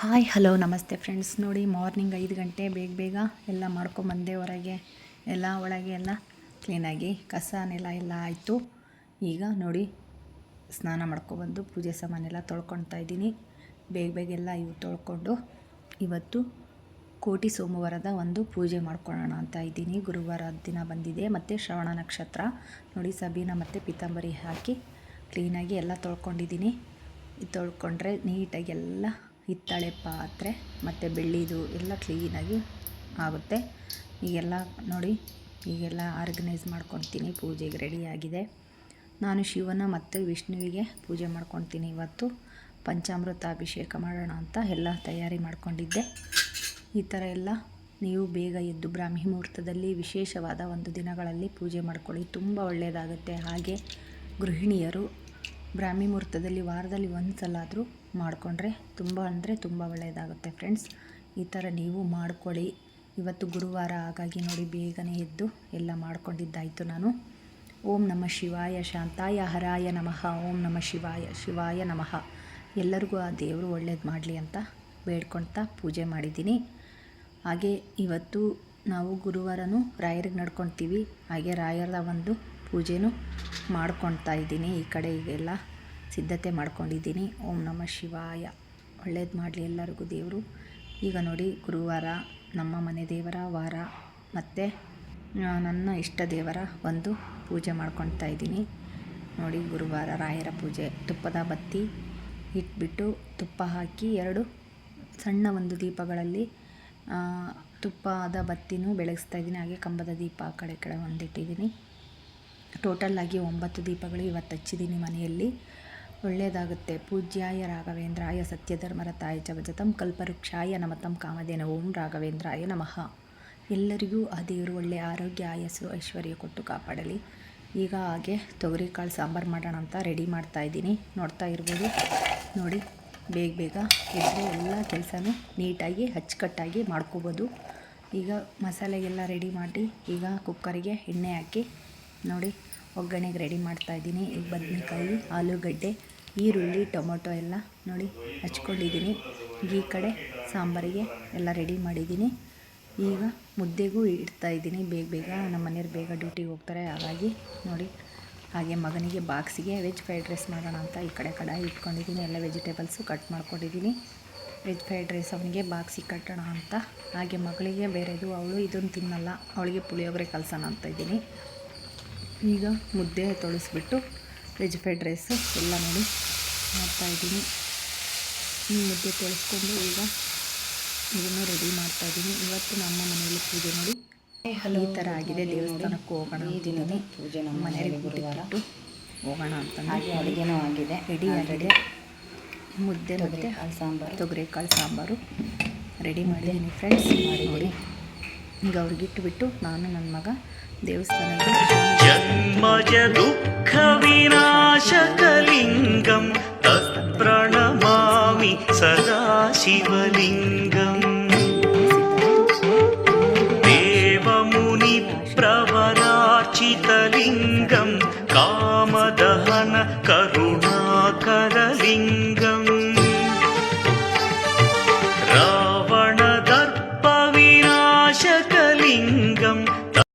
Hi, hello, ನಮಸ್ತೆ friends. ನೋಡಿ, morning ಐದು ಗಂಟೆ, ಬೇಗ ಬೇಗ ಎಲ್ಲ ಮಾಡ್ಕೊಂಬಂದೆ ಹೊರಗೆ. ಎಲ್ಲ ಒಳಗೆ ಎಲ್ಲ ಕ್ಲೀನಾಗಿ ಕಸ ನೆಲ ಎಲ್ಲ ಆಯಿತು. ಈಗ ನೋಡಿ, ಸ್ನಾನ ಮಾಡ್ಕೊಬಂದು ಪೂಜೆ ಸಾಮಾನೆಲ್ಲ ತೊಳ್ಕೊಳ್ತಾ ಇದ್ದೀನಿ. ಬೇಗ ಬೇಗ ಎಲ್ಲ ಇವು ತೊಳ್ಕೊಂಡು ಇವತ್ತು ಕೋಟಿ ಸೋಮವಾರದ ಒಂದು ಪೂಜೆ ಮಾಡ್ಕೊಳ್ಳೋಣ ಅಂತ ಇದ್ದೀನಿ. ಗುರುವಾರ ದಿನ ಬಂದಿದೆ, ಮತ್ತು ಶ್ರವಣ ನಕ್ಷತ್ರ. ನೋಡಿ, ಸಬೀನ ಮತ್ತು ಪೀತಾಂಬರಿ ಹಾಕಿ ಕ್ಲೀನಾಗಿ ಎಲ್ಲ ತೊಳ್ಕೊಂಡಿದ್ದೀನಿ. ತೊಳ್ಕೊಂಡ್ರೆ ನೀಟಾಗಿ ಎಲ್ಲ ಹಿತ್ತಾಳೆ ಪಾತ್ರೆ ಮತ್ತು ಬೆಳ್ಳಿದು ಎಲ್ಲ ಕ್ಲೀನಾಗಿ ಆಗುತ್ತೆ. ಈಗೆಲ್ಲ ನೋಡಿ, ಈಗೆಲ್ಲ ಆರ್ಗನೈಸ್ ಮಾಡ್ಕೊತೀನಿ, ಪೂಜೆಗೆ ರೆಡಿಯಾಗಿದೆ ನಾನು ಶಿವನ ಮತ್ತು ವಿಷ್ಣುವಿಗೆ ಪೂಜೆ ಮಾಡ್ಕೊತೀನಿ ಇವತ್ತು. ಪಂಚಾಮೃತ ಅಭಿಷೇಕ ಮಾಡೋಣ ಅಂತ ಎಲ್ಲ ತಯಾರಿ ಮಾಡ್ಕೊಂಡಿದ್ದೆ. ಈ ಥರ ಎಲ್ಲ ನೀವು ಬೇಗ ಎದ್ದು ಬ್ರಾಹ್ಮಿ ಮುಹೂರ್ತದಲ್ಲಿ ವಿಶೇಷವಾದ ಒಂದು ದಿನಗಳಲ್ಲಿ ಪೂಜೆ ಮಾಡ್ಕೊಳ್ಳಿ. ತುಂಬ ಒಳ್ಳೆಯದಾಗುತ್ತೆ ಹಾಗೆ ಗೃಹಿಣಿಯರು ಬ್ರಾಹ್ಮಿ ಮುಹೂರ್ತದಲ್ಲಿ ವಾರದಲ್ಲಿ ಒಂದು ಸಲ ಆದರೂ ಮಾಡಿಕೊಂಡ್ರೆ ತುಂಬ ಅಂದರೆ ತುಂಬ ಒಳ್ಳೆಯದಾಗುತ್ತೆ ಫ್ರೆಂಡ್ಸ್ ಈ ಥರ ನೀವು ಮಾಡ್ಕೊಳ್ಳಿ. ಇವತ್ತು ಗುರುವಾರ, ಹಾಗಾಗಿ ನೋಡಿ ಬೇಗನೆ ಎದ್ದು ಎಲ್ಲ ಮಾಡ್ಕೊಂಡಿದ್ದಾಯಿತು ನಾನು. ಓಂ ನಮ ಶಿವಾಯ ಶಾಂತಾಯ ಹರಾಯ ನಮಃ. ಓಂ ನಮಃ ಶಿವಾಯ ಶಿವಾಯ ನಮಃ. ಎಲ್ಲರಿಗೂ ಆ ದೇವರು ಒಳ್ಳೇದು ಮಾಡಲಿ ಅಂತ ಬೇಡ್ಕೊಳ್ತಾ ಪೂಜೆ ಮಾಡಿದ್ದೀನಿ. ಹಾಗೆ ಇವತ್ತು ನಾವು ಗುರುವಾರನೂ ರಾಯರಿಗೆ ನಡ್ಕೊತೀವಿ. ಹಾಗೆ ರಾಯರ ಒಂದು ಪೂಜೆನೂ ಮಾಡ್ಕೊಳ್ತಾ ಇದ್ದೀನಿ. ಈ ಕಡೆ ಈಗೆಲ್ಲ ಸಿದ್ಧತೆ ಮಾಡ್ಕೊಂಡಿದ್ದೀನಿ. ಓಂ ನಮಃ ಶಿವಾಯ. ಒಳ್ಳೇದು ಮಾಡಲಿ ಎಲ್ಲರಿಗೂ ದೇವರು. ಈಗ ನೋಡಿ ಗುರುವಾರ ನಮ್ಮ ಮನೆ ದೇವರ ವಾರ. ಮತ್ತು ನನ್ನ ಇಷ್ಟ ದೇವರ ಒಂದು ಪೂಜೆ ಮಾಡ್ಕೊಳ್ತಾ ಇದ್ದೀನಿ. ನೋಡಿ ಗುರುವಾರ ರಾಯರ ಪೂಜೆ. ತುಪ್ಪದ ಬತ್ತಿ ಇಟ್ಬಿಟ್ಟು ತುಪ್ಪ ಹಾಕಿ ಎರಡು ಸಣ್ಣ ಒಂದು ದೀಪಗಳಲ್ಲಿ ತುಪ್ಪದ ಬತ್ತಿನೂ ಬೆಳಗಿಸ್ತಾ ಇದ್ದೀನಿ. ಹಾಗೆ ಕಂಬದ ದೀಪ ಆ ಕಡೆ ಕಡೆ ಒಂದಿಟ್ಟಿದ್ದೀನಿ. ಟೋಟಲ್ ಆಗಿ ಒಂಬತ್ತು ದೀಪಗಳು ಇವತ್ತು ಹಚ್ಚಿದ್ದೀನಿ ಮನೆಯಲ್ಲಿ. ಒಳ್ಳೆಯದಾಗುತ್ತೆ. ಪೂಜ್ಯಾಯ ರಾಘವೇಂದ್ರಾಯ ಸತ್ಯಧರ್ಮರ ತಾಯ ಚವಜತಂ ಕಲ್ಪವೃಕ್ಷಾಯ ನಮತಂ ಕಾಮಧೇನ ಓಂ ರಾಘವೇಂದ್ರಾಯ ನಮಃ. ಎಲ್ಲರಿಗೂ ಆ ದೇವರು ಒಳ್ಳೆಯ ಆರೋಗ್ಯ, ಆಯಸ್ಸು, ಐಶ್ವರ್ಯ ಕೊಟ್ಟು ಕಾಪಾಡಲಿ. ಈಗ ಹಾಗೆ ತೊಗರಿಕಾಳು ಸಾಂಬಾರು ಮಾಡೋಣ ಅಂತ ರೆಡಿ ಮಾಡ್ತಾ ಇದ್ದೀನಿ. ನೋಡ್ತಾ ಇರ್ಬೋದು. ನೋಡಿ, ಬೇಗ ಬೇಗ ಇದ್ದರೆ ಎಲ್ಲ ಕೆಲಸನೂ ನೀಟಾಗಿ, ಅಚ್ಚುಕಟ್ಟಾಗಿ ಮಾಡ್ಕೋಬೋದು. ಈಗ ಮಸಾಲೆಗೆಲ್ಲ ರೆಡಿ ಮಾಡಿ ಈಗ ಕುಕ್ಕರಿಗೆ ಎಣ್ಣೆ ಹಾಕಿ ನೋಡಿ, ಒಗ್ಗರಣೆಗೆ ರೆಡಿ ಮಾಡ್ತಾ ಇದ್ದೀನಿ. ಈಗ ಬದನೆಕಾಯಿ, ಆಲೂಗಡ್ಡೆ, ಈರುಳ್ಳಿ, ಟೊಮೊಟೊ ಎಲ್ಲ ನೋಡಿ ಹಚ್ಕೊಂಡಿದ್ದೀನಿ. ಈ ಕಡೆ ಸಾಂಬಾರಿಗೆ ಎಲ್ಲ ರೆಡಿ ಮಾಡಿದ್ದೀನಿ. ಈಗ ಮುದ್ದೆಗೂ ಇಡ್ತಾ ಇದ್ದೀನಿ. ಬೇಗ ಬೇಗ ನಮ್ಮ ಮನೆಯವ್ರು ಬೇಗ ಡ್ಯೂಟಿಗೆ ಹೋಗ್ತಾರೆ. ಹಾಗಾಗಿ ನೋಡಿ, ಹಾಗೆ ಮಗನಿಗೆ ಬಾಕ್ಸಿಗೆ ವೆಜ್ ಫ್ರೈಡ್ ರೈಸ್ ಮಾಡೋಣ ಅಂತ ಈ ಕಡೆ ಕಡಾಯಿ ಇಟ್ಕೊಂಡಿದ್ದೀನಿ. ಎಲ್ಲ ವೆಜಿಟೇಬಲ್ಸು ಕಟ್ ಮಾಡ್ಕೊಂಡಿದ್ದೀನಿ. ವೆಜ್ ಫ್ರೈಡ್ ರೈಸ್ ಅವನಿಗೆ ಬಾಕ್ಸಿಗೆ ಕಟ್ಟೋಣ ಅಂತ. ಹಾಗೆ ಮಗಳಿಗೆ ಬೇರೆದು, ಅವಳು ಇದನ್ನು ತಿನ್ನಲ್ಲ. ಅವಳಿಗೆ ಪುಳಿಯೋಗರೆ ಕಲ್ಸೋಣ ಅಂತ ಇದ್ದೀನಿ. ಈಗ ಮುದ್ದೆ ತೊಳಸ್ಬಿಟ್ಟು ವೆಜ್ ಫ್ರೈಡ್ ರೈಸು ಎಲ್ಲ ನೋಡಿ ಮಾಡ್ತಾಯಿದ್ದೀನಿ ಈ ಮುದ್ದೆ ತೊಳಸ್ಕೊಂಡು ಈಗ ಇದನ್ನು ರೆಡಿ ಮಾಡ್ತಾಯಿದ್ದೀನಿ ಇವತ್ತು ನಮ್ಮ ಮನೆಯಲ್ಲಿ ಪೂಜೆ ನೋಡಿ. ಈ ಥರ ಆಗಿದೆ. ದೇವಸ್ಥಾನಕ್ಕೆ ಹೋಗೋಣ ಅಂತಿದ್ದೀನಿ. ಪೂಜೆ ನಮ್ಮ ಮನೆಯಲ್ಲಿ ಗುರುವಾರ. ಹೋಗೋಣ ಅಂತ ಹಾಗೆ ಅಡುಗೆನೂ ಆಗಿದೆ. ರೆಡಿ ಆಗಿದೆ. ಮುದ್ದೆ ಮತ್ತು ಹಾಲು ಸಾಂಬಾರು. ತೊಗರಿಕಾಳು ಸಾಂಬಾರು ರೆಡಿ ಮಾಡಿದ್ದೀನಿ ಫ್ರೆಂಡ್ಸ್ ಮಾಡಿ ನೋಡಿ. ಈಗ ಅವ್ರಿಗಿಟ್ಟು ನಾನು ನನ್ನ ಮಗ ದೇವಸ್ಥಾನಕ್ಕೆ విమయ దుఃఖ వినాశకలింగం తత్ప్రణమామి సదాశివలింగం దేవముని ప్రవరార్చితలింగం కామద